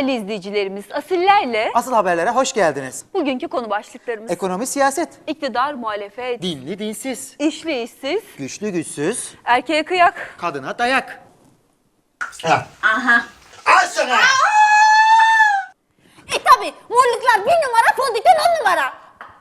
Değerli izleyicilerimiz, asillerle Asıl haberlere hoş geldiniz. bugünkü konu başlıklarımız Ekonomi, siyaset. iktidar, muhalefet, Dinli, dinsiz. işli, işsiz, Güçlü, güçsüz. erkeğe kıyak. Kadına dayak. Aha. Al sana. E tabi morluklar bir numara fondöten on numara.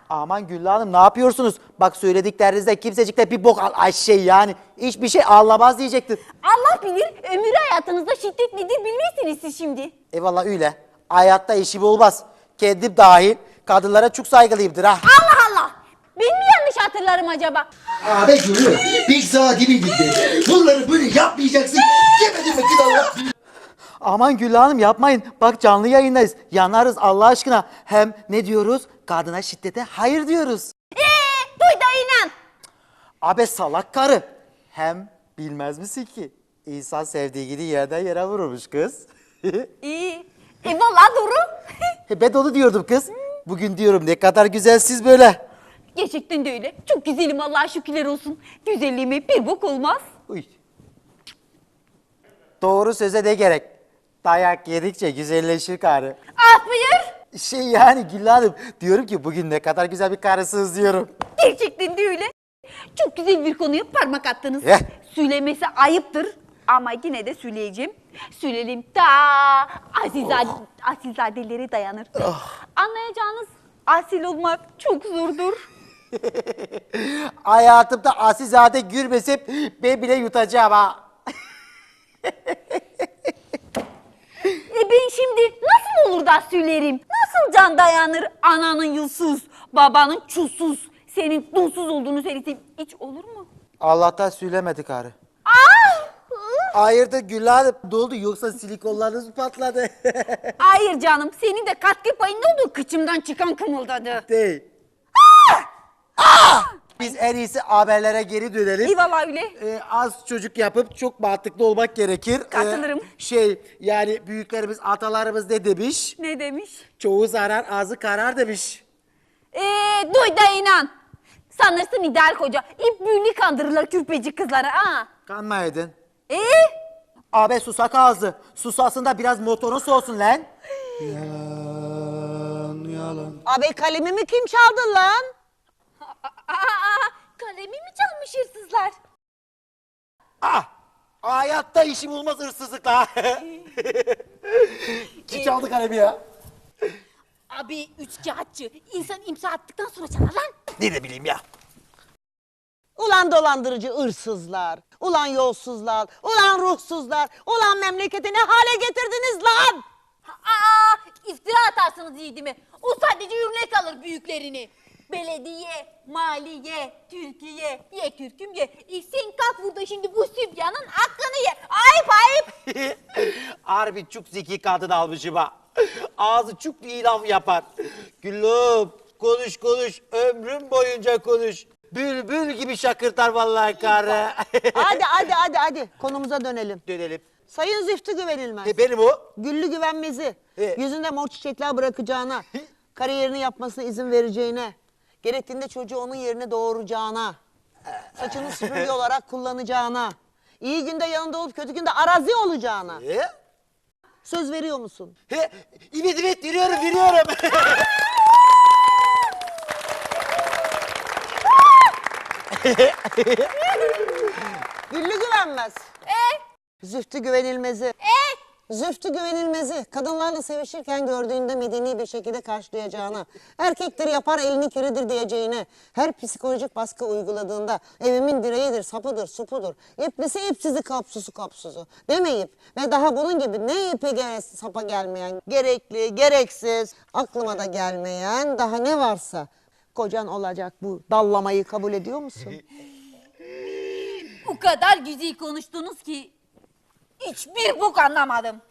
Aman Güllü Hanım ne yapıyorsunuz? Bak söylediklerinizde kimsecikte bir bok al ay şey yani. Hiçbir şey anlamaz diyecektir. Allah bilir ömrü hayatınızda şiddet nedir bilmezsiniz siz şimdi. Eyvallah öyle. Hayatta işim olmaz. Kendim dahil kadınlara çok saygılıyımdır ha. Allah Allah. Ben mi yanlış hatırlarım acaba? Abi Gülü, bir saat gibi gitti. Bunları böyle yapmayacaksın. Demedim mi kral? Aman Güllü Hanım yapmayın. Bak canlı yayındayız. Yanarız Allah aşkına. Hem ne diyoruz? Kadına şiddete hayır diyoruz. Eee duy da inan. Abe salak karı. Hem bilmez misin ki? İnsan sevdiği gibi yerden yere vururmuş kız. İyi. E valla doğru. He, ben de onu diyordum kız. Bugün diyorum ne kadar güzelsiz böyle. Gerçekten de öyle. Çok güzelim Allah'a şükürler olsun. Güzelliğime bir bok olmaz. Uy. Doğru söze ne gerek? Dayak yedikçe güzelleşir karı. Ah buyur. Şey yani Güllü Hanım diyorum ki bugün ne kadar güzel bir karısınız diyorum. Gerçekten de öyle. Çok güzel bir konuya parmak attınız. Eh. Söylemesi ayıptır ama yine de söyleyeceğim. Söyleyelim ta azizade, asilzadelere dayanır. Anlayacağınız asil olmak çok zordur. Hayatımda asilzade gülmesem ben bile yutacağım ha. E ben şimdi nasıl olur da söylerim? Nasıl can dayanır ananın yılsız, babanın çulsuz, senin dunsuz olduğunu söylesem hiç olur mu? Allah'tan söylemedi karı. Hayırdır Güllü Hanım ne oldu yoksa silikonlarınız mı patladı? Hayır canım, senin de katkı payın ne oldu? Kıçımdan çıkan kımıldadı. Değil. Biz en iyisi haberlere geri dönelim. Eyvallah öyle. Ee, az çocuk yapıp çok mantıklı olmak gerekir. Ee, Katılırım. şey yani büyüklerimiz atalarımız ne demiş? Ne demiş? Çoğu zarar azı karar demiş. Ee, duy da inan. Sanırsın ideal koca. İp büyülü kandırırlar kürpeci kızlara ha. Kanmaydın. Ee? Abi susak ağzı. Susasın da biraz motorun soğusun lan. Abi kalemimi kim çaldı lan? Aa, kalemi mi çalmış hırsızlar? Ah! Hayatta işim olmaz hırsızlıkla. Kim çaldı kalemi ya? Abi üç kağıtçı. İnsan imza attıktan sonra çalar lan. Ne de bileyim ya. Ulan dolandırıcı hırsızlar, ulan yolsuzlar, ulan ruhsuzlar, ulan memleketi ne hale getirdiniz lan? Aa iftira atarsınız yiğidi mi? O sadece örnek alır büyüklerini. Belediye, maliye, Türkiye, ye kürküm ye. E sen kalk burada şimdi bu sübyanın hakkını ye. Ayıp ayıp. Harbi çok zeki kadın almışım ha. Ağzı çok iyi laf yapar. Güllüm konuş konuş ömrüm boyunca konuş. Bülbül gibi şakırtar vallahi karı. Hadi hadi hadi hadi konumuza dönelim. Dönelim. Sayın Züftü Güvenilmez. E, benim o. Güllü güvenmezi. E. Yüzünde mor çiçekler bırakacağına, kariyerini yapmasına izin vereceğine, gerektiğinde çocuğu onun yerine doğuracağına, saçını süpürge olarak kullanacağına, iyi günde yanında olup kötü günde arazi olacağına. E? Söz veriyor musun? He, evet evet veriyorum veriyorum. Güllü güvenmez. E? Züftü güvenilmezi. E? Züftü güvenilmezi. Kadınlarla sevişirken gördüğünde medeni bir şekilde karşılayacağına, erkektir yapar elini kiridir diyeceğine, her psikolojik baskı uyguladığında evimin direğidir, sapıdır, supudur, iplisi ipsizi kapsusu kapsuzu demeyip ve daha bunun gibi ne ipe gere, sapa gelmeyen, gerekli, gereksiz, aklıma da gelmeyen daha ne varsa kocan olacak bu dallamayı kabul ediyor musun? O kadar güzel konuştunuz ki hiçbir bok anlamadım.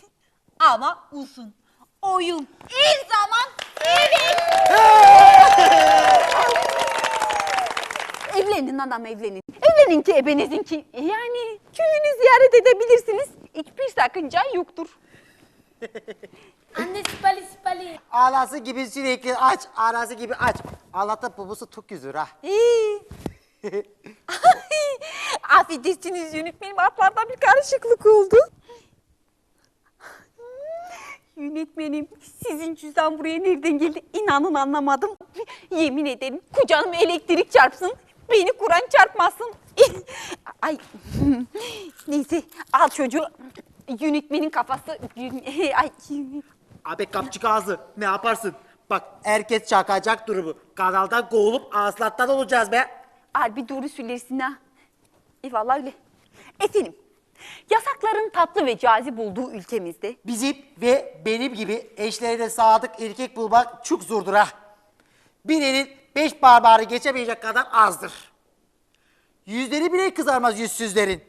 Ama olsun. Oyun her zaman evet. Evlenin adam evlenin. Evlenin ki ebenizin ki. Yani köyünü ziyaret edebilirsiniz. Hiçbir sakınca yoktur. Anne sipali sipali. Anası gibi sürekli aç, anası gibi aç. Allah'tan babası çok güzel ha. İyi. Affedersiniz yönetmenim bir karışıklık oldu. yönetmenim. Sizin cüzdan buraya nereden geldi? İnanın anlamadım. Yemin ederim kucağıma elektrik çarpsın. Beni kuran çarpmasın. Ay neyse al çocuğu. Yönetmenin kafası. Ay Abi kapçık ağzı ne yaparsın? Bak herkes çakacak durumu. Kanaldan kovulup aslattan olacağız be. Harbi doğru söylersin ha. Eyvallah öyle. Efendim, yasakların tatlı ve cazip olduğu ülkemizde Bizim ve benim gibi eşlerine sadık erkek bulmak çok zordur ha. Bir elin beş parmağını geçemeyecek kadar azdır. Yüzleri bile kızarmaz yüzsüzlerin.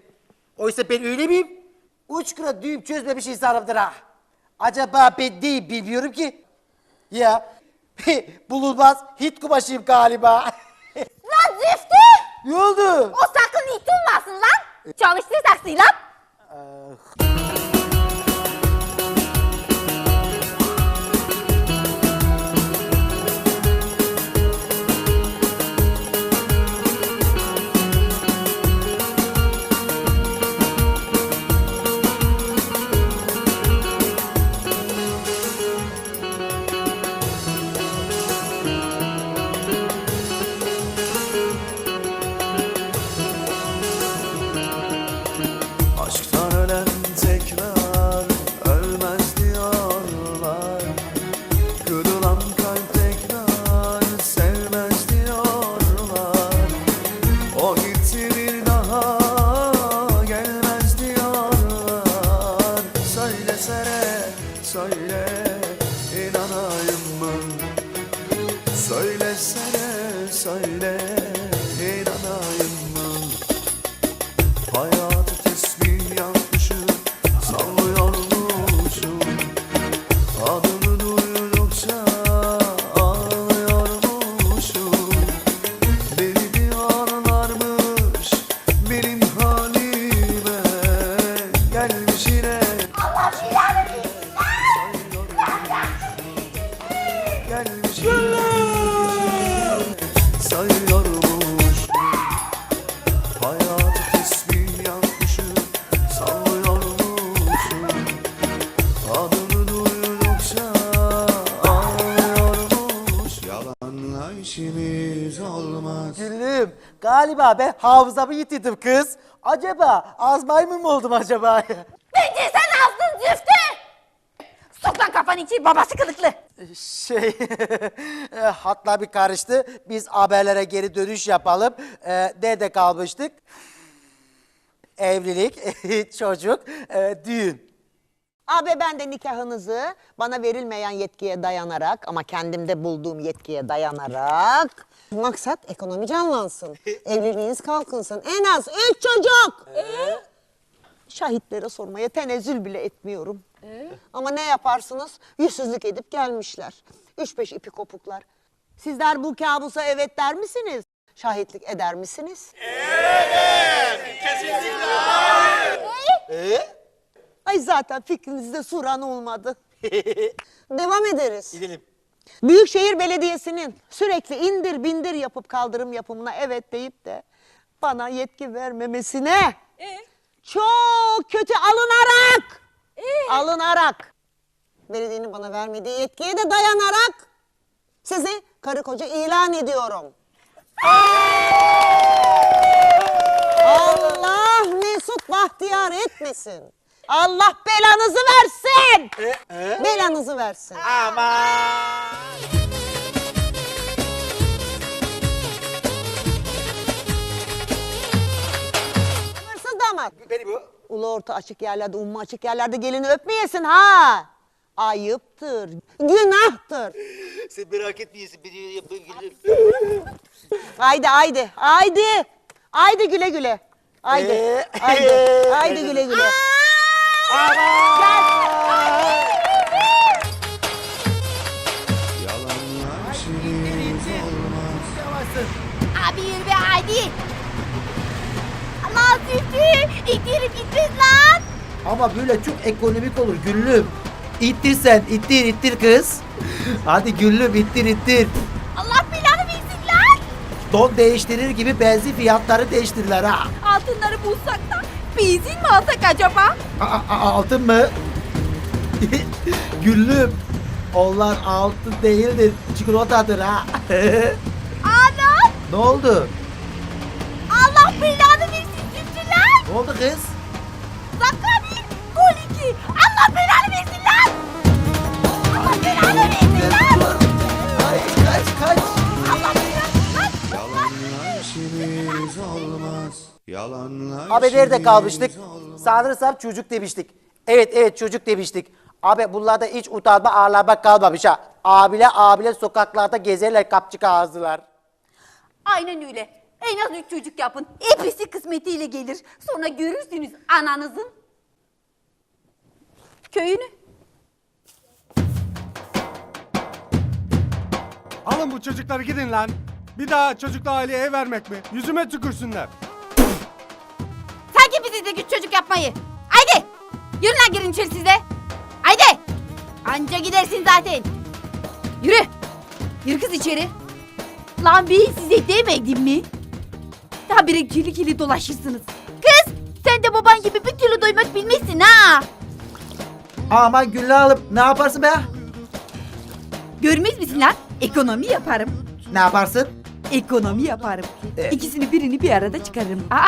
Oysa ben öyle miyim? Uç kıra düğüm çözmemiş insanımdır ha. Acaba ben değil bilmiyorum ki. Ya bulunmaz hit kumaşıyım galiba. Lan züftü! ne oldu? O sakın it olmasın lan. Çalıştır saksıyla. Aşktan galiba ben hafızamı yitirdim kız. Acaba az maymun mu oldum acaba? Bence sen azdın züftü. sok lan kafanı içi babası kılıklı. Şey, e, hatla bir karıştı. Biz haberlere geri dönüş yapalım. E, nerede kalmıştık? Evlilik, çocuk, e, düğün. Abi ben de nikahınızı bana verilmeyen yetkiye dayanarak ama kendimde bulduğum yetkiye dayanarak maksat ekonomi canlansın. Evliliğiniz kalkınsın. En az üç çocuk. Şahitlere sormaya tenezzül bile etmiyorum. Ama ne yaparsınız? Yüzsüzlük edip gelmişler. Üç beş ipi kopuklar. Sizler bu kabusa evet der misiniz? Şahitlik eder misiniz? Ay zaten fikrinizde suran olmadı. Devam ederiz. Gidelim. Büyükşehir Belediyesi'nin sürekli indir bindir yapıp kaldırım yapımına evet deyip de bana yetki vermemesine çok kötü alınarak alınarak belediyenin bana vermediği yetkiye de dayanarak sizi karı koca ilan ediyorum. Allah Mesut bahtiyar etmesin. Allah belanızı versin. Belanızı versin. Aman. Hırsız damat. Beni bu. Ulu orta açık yerlerde, umma açık yerlerde gelini öpmeyesin ha. Ayıptır, günahtır. Sen merak etmeyesin beni yapın gülüm. Haydi haydi, haydi. Haydi güle güle. Haydi, Ee? haydi, haydi güle güle. Abi yürü be. Allah züftü. İttirip gitmez lan. Ama böyle çok ekonomik olur Güllüm. İttir sen, ittir ittir kız. Hadi Güllüm ittir ittir. Allah belanı versin lan. Don değiştirir gibi benzin fiyatları değiştirirler ha. Altınları bulsak da benzin mi alsak acaba? A- a- altın mı? Güllüm. Onlar altın değildir. Çikolatadır ha. Anam! ne oldu? Allah belanı versin lan! Ne oldu kız? Dakika bir, gol iki. Allah belanı versin lan! Allah belanı versin lan! Ay kaç kaç. Allah belanı lan! Yalanla işimiz olmaz Yalanla Abi nerede işimiz kalmıştık? Sanırsam çocuk demiştik. Evet evet çocuk demiştik. Abi bunlarda hiç utanma ağırlanma kalmamış ha. Abile abile sokaklarda gezerler kapçık ağızlılar. Aynen öyle. En az üç çocuk yapın. Hepsi kısmetiyle gelir. Sonra görürsünüz ananızın köyünü. Alın bu çocukları gidin lan. Bir daha çocukla aileye ev vermek mi? Yüzüme tükürsünler. De güç çocuk yapmayı? Haydi. Yürü lan girin içeri siz de. Haydi. Anca gidersin zaten. Yürü. Yürü kız içeri. Lan ben size demedim mi? Daha bir kili kili dolaşırsınız. Kız sen de baban gibi bir türlü doymak bilmezsin ha. Aman Güllü alıp ne yaparsın be? Görmez misin lan? Ekonomi yaparım. Ne yaparsın? Ekonomi yaparım. Evet. İkisini birini bir arada çıkarırım. Aa,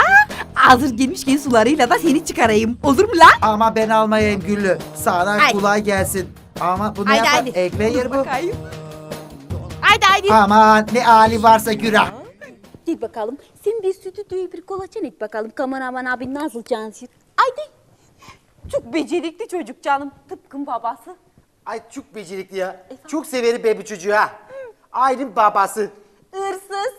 hazır gelmişken sularıyla da seni çıkarayım. Olur mu lan? Ama ben almayayım Güllü. Sana Ay. kolay gelsin. Ama bu ne Haydi yapar? haydi. Ekmeği yer bu. bakayım. Haydi haydi. Aman ne hali varsa günah. Gel bakalım. Sen bir stüdyoyu bir kolaçan et bakalım. Kameraman abi nasıl çalışır? Haydi. Çok becerikli çocuk canım. Tıpkın babası. Ay çok becerikli ya. Çok severim ben bu çocuğu ha. Aynı babası. Hırsız.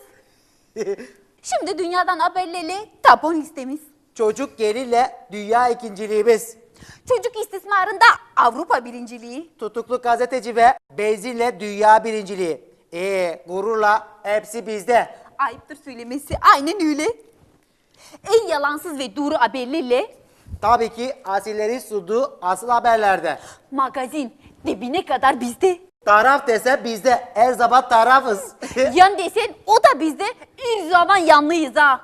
Şimdi dünyadan haberleri tapon listemiz. Çocuk gelirle dünya ikinciliğimiz. Çocuk istismarında Avrupa birinciliği. Tutuklu gazeteci ve benzinle dünya birinciliği. Ee, gururla hepsi bizde. Ayıptır söylemesi. Aynen öyle. En yalansız ve doğru haberlerle Tabii ki asillerin sunduğu asıl haberlerde. magazin dibine kadar bizde. Taraf dese bizde her zaman tarafız. Yan desen o da bizde. Bir zaman yanlıyız ha.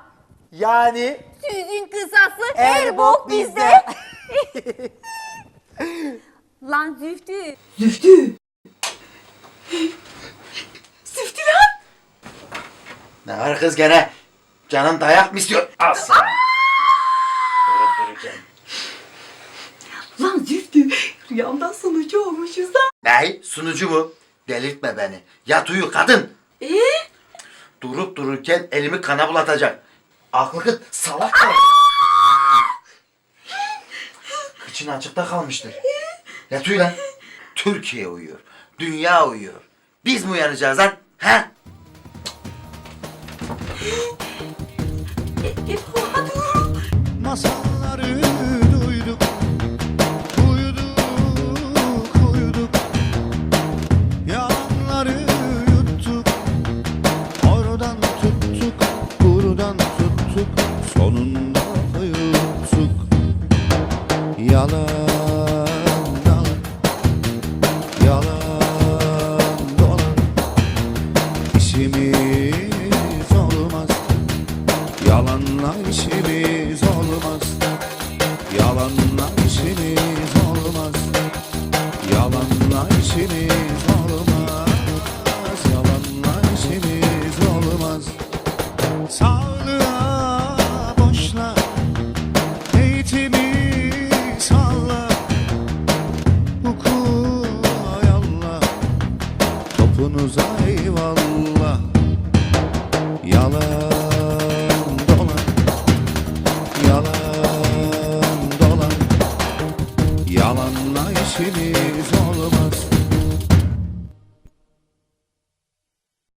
yani Sözün kısası Her her bok bizde. Lan Züftü. Ne var kız gene? Canın dayak mı istiyor? Al sana. Durup dururken. Rüyamdan sonucu olmuşuz da. Ne? Sunucu mu? Delirtme beni. Yat uyu kadın. Ee? Durup dururken elimi kana bulatacak. Aklı kız salak mı? Kıçın açıkta kalmıştır. Yat uyu lan. Türkiye uyuyor. Dünya uyuyor. Biz mi uyanacağız lan? He? Yalan dolan İşimiz olmaz. Yalanla işimiz olmaz. Yalanla işimiz olmaz. Yalanla işimiz olmaz. Yalanla işimiz olmaz Sağlığa